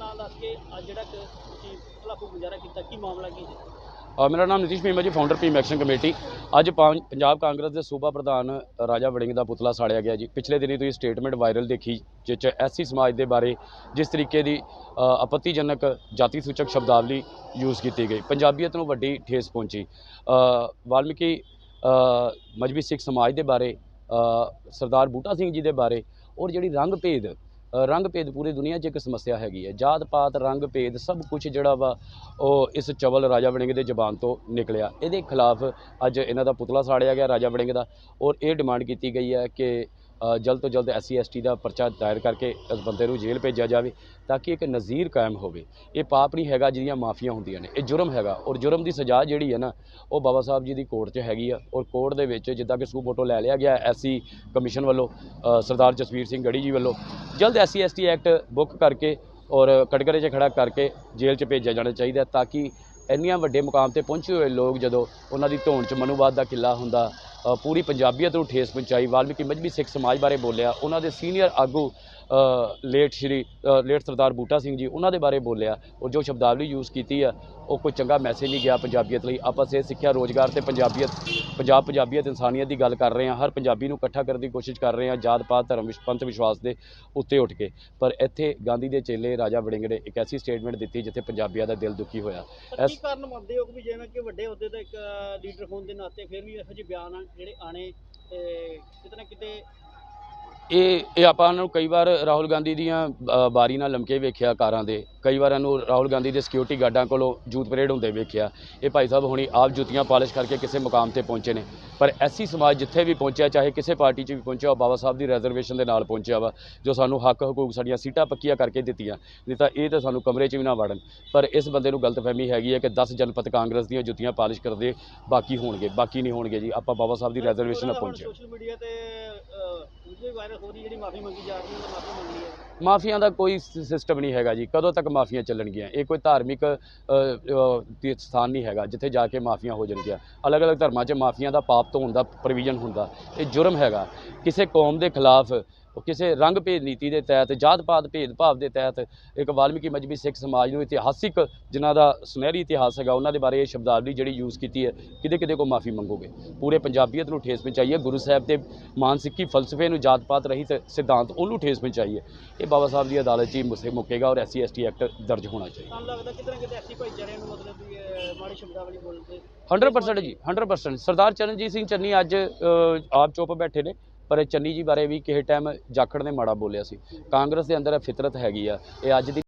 ਨਾਮ ਦੱਸ ਕੇ ਅੱਜ ਜਿਹੜਾ ਕਿ ਤੁਸੀਂ ਭਲਾਕੂ ਗੁਜ਼ਾਰਾ ਕੀਤਾ ਕੀ ਮਾਮਲਾ ਕੀ ਜੀ ਅ, ਮੇਰਾ ਨਾਮ ਨਿਤਿਸ਼ ਮੀਮਾ ਜੀ ਫਾਊਂਡਰ ਪੀਮ ਐਕਸ਼ਨ ਕਮੇਟੀ ਅੱਜ ਪੰ- ਪੰਜਾਬ ਕਾਂਗਰਸ ਦੇ ਸੂਬਾ ਪ੍ਰਧਾਨ ਰਾਜਾ ਵੜਿੰਗ ਦਾ ਪੁਤਲਾ ਸਾੜਿਆ ਗਿਆ ਜੀ। ਪਿਛਲੇ ਦਿਨੀ ਤੁਸੀਂ ਸਟੇਟਮੈਂਟ ਵਾਇਰਲ ਦੇਖੀ ਜਿਸ 'ਚ ਐਸਸੀ ਸਮਾਜ ਦੇ ਬਾਰੇ ਜਿਸ ਤਰੀਕੇ ਦੀ ਅ, ਆਪੱਤੀਜਨਕ ਜਾਤੀ ਸੂਚਕ ਸ਼ਬਦਾਵਲੀ ਯੂਜ਼ ਕੀਤੀ ਗਈ। ਪੰਜਾਬੀਅਤ ਨੂੰ ਵੱਡੀ ਠੇਸ ਪਹੁੰਚੀ। ਅ, ਵਾਲਮੀਕੀ ਅ, ਮਜਬੀ ਸਿੱਖ ਸਮਾਜ ਦੇ ਬਾਰੇ ਅ, ਸਰਦਾਰ ਬੂਟਾ ਸਿੰਘ ਜੀ ਦੇ ਬਾਰੇ ਔਰ ਜਿਹੜੀ ਰੰਗ ਭੇਦ ਰੰਗ ਭੇਦ ਪੂਰੀ ਦੁਨੀਆ 'ਚ ਇੱਕ ਸਮੱਸਿਆ ਹੈਗੀ ਹੈ। ਜਾਤ ਪਾਤ, ਰੰਗ ਭੇਦ ਸਭ ਕੁਝ ਜਿਹੜਾ ਵਾ, ਉਹ ਇਸ ਚਵਲ ਰਾਜਾ ਵੜਿੰਗ ਦੇ ਜ਼ਬਾਨ ਤੋਂ ਨਿਕਲਿਆ। ਇਹਦੇ ਖਿਲਾਫ ਅੱਜ ਇਹਨਾਂ ਦਾ ਪੁਤਲਾ ਸਾੜਿਆ ਗਿਆ ਰਾਜਾ ਵੜਿੰਗ ਦਾ ਔਰ ਇਹ ਡਿਮਾਂਡ ਕੀਤੀ ਗਈ ਹੈ ਕਿ ਜਲਦ ਤੋਂ ਜਲਦ ਐਸਸੀ ਐਸਟੀ ਦਾ ਪਰਚਾ ਦਾਇਰ ਕਰਕੇ ਇਸ ਬੰਦੇ ਨੂੰ ਜੇਲ੍ਹ ਭੇਜਿਆ ਜਾਵੇ ਤਾਂ ਕਿ ਇੱਕ ਨਜ਼ੀਰ ਕਾਇਮ ਹੋਵੇ। ਇਹ ਪਾਪ ਨਹੀਂ ਹੈਗਾ ਜਿਹਦੀਆਂ ਮਾਫੀਆਂ ਹੁੰਦੀਆਂ ਨੇ, ਇਹ ਜੁਰਮ ਹੈਗਾ ਔਰ ਜੁਰਮ ਦੀ ਸਜ਼ਾ ਜਿਹੜੀ ਹੈ ਨਾ, ਉਹ ਬਾਬਾ ਸਾਹਿਬ ਜੀ ਦੀ ਕੋਰਟ 'ਚ ਹੈਗੀ ਆ ਔਰ ਕੋਰਟ ਦੇ ਵਿੱਚ ਜਿੱਦਾਂ ਕਿ ਸੂ ਫੋਟੋ ਲੈ ਲਿਆ ਗਿਆ ਐਸਸੀ ਕਮਿਸ਼ਨ ਵੱਲੋਂ ਸਰਦਾਰ ਜਸਵੀਰ ਸਿੰਘ ਗੜੀ ਜੀ ਵੱਲੋਂ, ਜਲਦ ਐਸਸੀ ਐਸਟੀ ਐਕਟ ਬੁੱਕ ਕਰਕੇ ਔਰ ਕਟਕਰੇ 'ਚ ਖੜਾ ਕਰਕੇ ਜੇਲ੍ਹ 'ਚ ਭੇਜਿਆ ਜਾਣਾ ਚਾਹੀਦਾ ਤਾਂ ਕਿ ਇੰਨੀਆਂ ਵੱਡੇ ਮੁਕਾਮ ਤੇ ਪਹੁੰਚੇ ਹੋਏ ਲੋਕ ਜਦੋਂ ਉਹਨਾਂ ਦੀ ਧੌਣ 'ਚ ਮਨੂਵਾਦ ਦਾ ਕਿੱਲਾ ਹੁੰਦਾ ਪੂਰੀ ਪੰਜਾਬੀਅਤ ਨੂੰ ਠੇਸ ਪਹੁੰਚਾਈ। ਵਾਲਮੀਕੀ ਮਜਬੀ ਸਿੱਖ ਸਮਾਜ ਬਾਰੇ ਬੋਲਿਆ। ਉਹਨਾਂ ਦੇ ਸੀਨੀਅਰ ਆਗੂ ਲੇਟ ਸ਼੍ਰੀ ਲੇਟ ਸਰਦਾਰ ਬੂਟਾ ਸਿੰਘ ਜੀ ਉਹਨਾਂ ਦੇ ਬਾਰੇ ਬੋਲਿਆ। ਔਰ ਜੋ ਸ਼ਬਦਾਵਲੀ ਯੂਜ਼ ਕੀਤੀ ਆ ਉਹ ਕੋਈ ਚੰਗਾ ਮੈਸੇਜ ਨਹੀਂ ਗਿਆ ਪੰਜਾਬੀਅਤ ਲਈ। ਆਪਾਂ ਸੇ ਸਿੱਖਿਆ ਰੋਜ਼ਗਾਰ ਤੇ ਪੰਜਾਬੀਅਤ ਪੰਜਾਬ ਪੰਜਾਬੀਅਤ ਇਨਸਾਨੀਅਤ ਦੀ ਗੱਲ ਕਰ ਰਹੇ ਹਾਂ। ਹਰ ਪੰਜਾਬੀ ਨੂੰ ਇਕੱਠਾ ਕਰਨ ਦੀ ਕੋਸ਼ਿਸ਼ ਕਰ ਰਹੇ ਹਾਂ ਜਾਤ ਪਾਤ ਧਰਮ ਵਿਸ਼- ਪੰਥ ਵਿਸ਼ਵਾਸ ਦੇ ਉੱਤੇ ਉੱਠ ਕੇ। ਪਰ ਇੱਥੇ ਗਾਂਧੀ ਦੇ ਚੇਲੇ ਰਾਜਾ ਵੜਿੰਗ ਨੇ ਇੱਕ ਐਸੀ ਸਟੇਟਮੈਂਟ ਦਿੱਤੀ ਜਿੱਥੇ ਪੰਜਾਬੀਆਂ ਦਾ ਦਿਲ ਦੁਖੀ ਹੋਇਆ। ਇਸ- ਕਾਰਨ ਮੰਨਦੇ ਹੋ ਕਿ ਜਿਵੇਂ ਕਿ ਵੱਡੇ ਅਹੁਦੇ ਦਾ ਇੱਕ ਲੀਡਰ ਹੋਣ ਦੇ ਨਾਤੇ ਫਿਰ ਵੀ ਇਹੋ ਜਿਹੇ ਬਿਆਨ ਜਿਹੜੇ ਆਣੇ ਕਿਤੇ ਨਾ ਕਿਤੇ ਇਹ ਇਹ ਆਪਾਂ ਉਹਨਾਂ ਨੂੰ ਕਈ ਵਾਰ ਰਾਹੁਲ ਗਾਂਧੀ ਦੀਆਂ ਅ, ਬਾਰੀ ਨਾਲ ਲਮਕੇ ਵੇਖਿਆ ਕਾਰਾਂ ਦੇ। ਕਈ ਵਾਰ ਇਹਨੂੰ ਰਾਹੁਲ ਗਾਂਧੀ ਦੇ ਸਿਕਿਉਰਿਟੀ ਗਾਰਡਾਂ ਕੋਲੋਂ ਜੂਤ ਪਰੇਡ ਹੁੰਦੇ ਵੇਖਿਆ। ਇਹ ਭਾਈ ਸਾਹਿਬ ਹੁਣੀ ਆਪ ਜੁੱਤੀਆਂ ਪਾਲਿਸ਼ ਕਰਕੇ ਕਿਸੇ ਮੁਕਾਮ ਤੇ ਪਹੁੰਚੇ ਨੇ। ਪਰ ਐਸੀ ਸਮਾਜ ਜਿੱਥੇ ਵੀ ਪਹੁੰਚਿਆ ਚਾਹੇ ਕਿਸੇ ਪਾਰਟੀ 'ਚ ਵੀ ਪਹੁੰਚਿਆ ਉਹ ਬਾਬਾ ਸਾਹਿਬ ਦੀ ਰਿਜ਼ਰਵੇਸ਼ਨ ਦੇ ਨਾਲ ਪਹੁੰਚਿਆ ਵਾ ਜੋ ਸਾਨੂੰ ਹੱਕ ਹਕੂਕ ਸਾਡੀਆਂ ਸੀਟਾਂ ਪੱਕੀਆਂ ਕਰਕੇ ਦਿੱਤੀਆਂ। ਨਹੀਂ ਤਾਂ ਇਹ ਤਾਂ ਸਾਨੂੰ ਕਮਰੇ 'ਚ ਵੀ ਨਾ ਵੜਨ। ਪਰ ਇਸ ਬੰਦੇ ਨੂੰ ਗਲਤਫਹਿਮੀ ਹੈਗੀ ਹੈ ਕਿ 10 ਜਨਪਦ ਕਾਂਗਰਸ ਦੀਆਂ ਜੁੱਤੀਆਂ ਪਾਲਿਸ਼ ਕਰਦੇ ਬਾਕੀ ਹੋਣਗੇ ਬਾਕੀ ਨਹੀਂ ਹੋਣਗੇ ਜੀ। ਆਪਾਂ ਬਾਬਾ ਸਾਹਿਬ ਦੀ ਰਿਜ਼ਰਵੇਸ਼ਨ ਨਾਲ ਪਹੁੰਚੇ ਸੋਸ਼ਲ ਮੀਡੀਆ ਤੇ ਵੀਡੀਓ ਵਾਇਰਲ ਹੋ ਰਹੀ ਜਿਹੜੀ ਮਾਫੀ ਮੰਗੀ ਜਾ ਰਹੀ ਹੈ ਮਾਫੀ ਮੰਗ ਲਈ ਹੈ। ਮਾਫੀਆਂ ਦਾ ਕੋਈ ਸਿਸਟਮ ਨਹੀਂ ਹੈਗਾ ਜੀ। ਕਦੋਂ ਤੱਕ ਮਾਫੀਆਂ ਚੱਲਣਗੀਆਂ। ਇਹ ਕੋਈ ਧਾਰਮਿਕ ਤੀਰਥ ਸਥਾਨ ਨਹੀਂ ਹੈਗਾ, ਜਿੱਥੇ ਜਾ ਕੇ ਮਾਫੀਆਂ ਹੋ ਜਾਣਗੀਆਂ। ਅਲੱਗ-ਅਲੱਗ ਧਰਮਾਂ 'ਚ ਮਾਫੀਆਂ ਦਾ ਪਾਪ ਧੋਣ ਦਾ ਪ੍ਰੋਵੀਜ਼ਨ ਹੁੰਦਾ। ਇਹ ਜੁਰਮ ਹੈਗਾ। ਕਿਸੇ ਕੌਮ ਦੇ ਖਿਲਾਫ ਉਹ ਕਿਸੇ ਰੰਗ ਭੇਦ ਨੀਤੀ ਦੇ ਤਹਿਤ ਜਾਤ ਪਾਤ ਭੇਦ ਭਾਵ ਦੇ ਤਹਿਤ ਇੱਕ ਵਾਲਮੀਕੀ ਮਜਬੀ ਸਿੱਖ ਸਮਾਜ ਨੂੰ ਇਤਿਹਾਸਿਕ ਜਿਨ੍ਹਾਂ ਦਾ ਸੁਨਹਿਰੀ ਇਤਿਹਾਸ ਹੈਗਾ ਉਹਨਾਂ ਦੇ ਬਾਰੇ ਇਹ ਸ਼ਬਦਾਵਲੀ ਜਿਹੜੀ ਯੂਜ਼ ਕੀਤੀ ਹੈ ਕਿਤੇ ਕਿਤੇ ਕੋ ਮਾਫੀ ਮੰਗੋਗੇ। ਪੂਰੇ ਪੰਜਾਬੀਅਤ ਨੂੰ ਠੇਸ ਪਹੁੰਚਾਈ ਹੈ ਗੁਰੂ ਸਾਹਿਬ ਦੇ ਮਾਨਸਿਕੀ ਫਲਸਫੇ ਨੂੰ ਜਾਤ ਪਾਤ ਰਹਿਤ ਸਿਧਾਂਤ ਉਹਨੂੰ ਠੇਸ ਪਹੁੰਚਾਈ ਹੈ। ਇਹ ਬਾਬਾ ਸਾਹਿਬ ਦੀ ਅਦਾਲਤ 'ਚ ਹੀ ਮੁਸੇ ਮੁੱਕੇਗਾ ਔਰ ਐਸਸੀ ਐਸਟੀ ਐਕਟ ਦਰਜ ਹੋਣਾ ਚਾਹੀਦਾ। ਤੁਹਾਨੂੰ ਲੱਗਦਾ ਕਿਤੇ ਨਾ ਕਿਤੇ ਐਸੀ ਭਾਈਚਾਰੇ ਨੂੰ ਮਤਲਬ ਵੀ ਮਾੜੀ ਸ਼ਬਦਾਵਲੀ ਬੋਲਦੇ? 100% ਜੀ 100% ਸਰਦਾਰ ਚਰਨਜੀਤ ਸਿੰਘ ਚੰਨੀ ਅੱਜ ਆਪ ਚੁੱਪ ਬੈਠੇ ਨੇ। ਪਰ ਚੰਨੀ ਜੀ ਬਾਰੇ ਵੀ ਕਿਸੇ ਟਾਈਮ ਜਾਖੜ ਨੇ ਮਾੜਾ ਬੋਲਿਆ ਸੀ। ਕਾਂਗਰਸ ਦੇ ਅੰਦਰ ਇਹ ਫਿਤਰਤ ਹੈਗੀ ਆ। ਇਹ ਅੱਜ ਦੀ